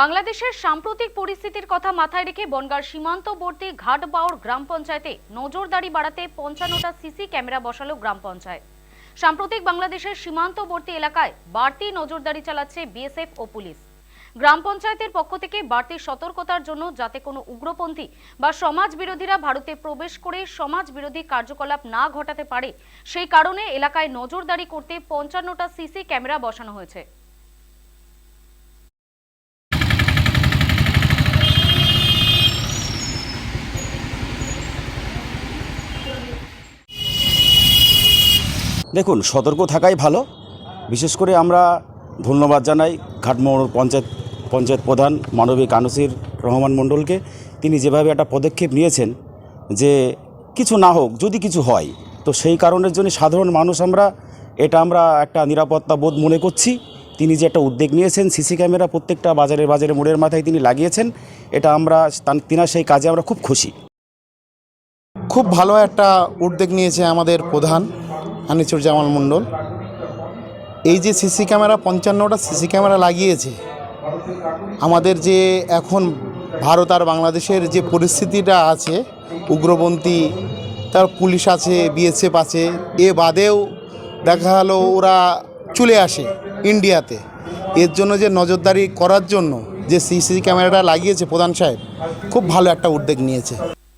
বাংলাদেশের সাম্প্রতিক পরিস্থিতির কথা মাথায় রেখে বনগাঁর সীমান্তবর্তী ঘাটবাউর গ্রাম পঞ্চায়েতে নজরদারি বাড়াতে পঞ্চান্নটা সিসি ক্যামেরা বসালো গ্রাম পঞ্চায়েত। সাম্প্রতিক বাংলাদেশের সীমান্তবর্তী এলাকায় বাড়তি নজরদারি চালাচ্ছে বিএসএফ ও পুলিশ। গ্রাম পঞ্চায়েতের পক্ষ থেকে বাড়তি সতর্কতার জন্য যাতে কোনো উগ্রপন্থী বা সমাজ বিরোধীরা ভারতে প্রবেশ করে সমাজ বিরোধী কার্যকলাপ না ঘটাতে পারে, সেই কারণে এলাকায় নজরদারি করতে পঞ্চান্নটা সিসি ক্যামেরা বসানো হয়েছে। দেখুন, সতর্ক থাকাই ভালো। বিশেষ করে আমরা ধন্যবাদ জানাই ঘাটমোড় পঞ্চায়েত পঞ্চায়েত প্রধান মানবিক আনসির রহমান মণ্ডলকে। তিনি যেভাবে একটা পদক্ষেপ নিয়েছেন যে কিছু না হোক, যদি কিছু হয়, তো সেই কারণের জন্য সাধারণ মানুষ আমরা, এটা আমরা একটা নিরাপত্তা বোধ মনে করছি। তিনি যে একটা উদ্যোগ নিয়েছেন, সিসি ক্যামেরা প্রত্যেকটা বাজারে বাজারে মোড়ের মাথায় তিনি লাগিয়েছেন, এটা আমরা তান- তিনার সেই কাজে আমরা খুব খুশি। খুব ভালো একটা উদ্যোগ নিয়েছে আমাদের প্রধান। আনিসুর জামাল মণ্ডল। এই যে সিসি ক্যামেরা, পঞ্চান্নটা সিসি ক্যামেরা লাগিয়েছে, আমাদের যে এখন ভারত আর বাংলাদেশের যে পরিস্থিতিটা আছে, উগ্রপন্থী, তার পুলিশ আছে, বিএসএফ আছে, এ বাদেও দেখা গেলো ওরা চলে আসে ইন্ডিয়াতে। এর জন্য যে নজরদারি করার জন্য যে সিসি ক্যামেরাটা লাগিয়েছে প্রধান সাহেব, খুব ভালো একটা উদ্যোগ নিয়েছে।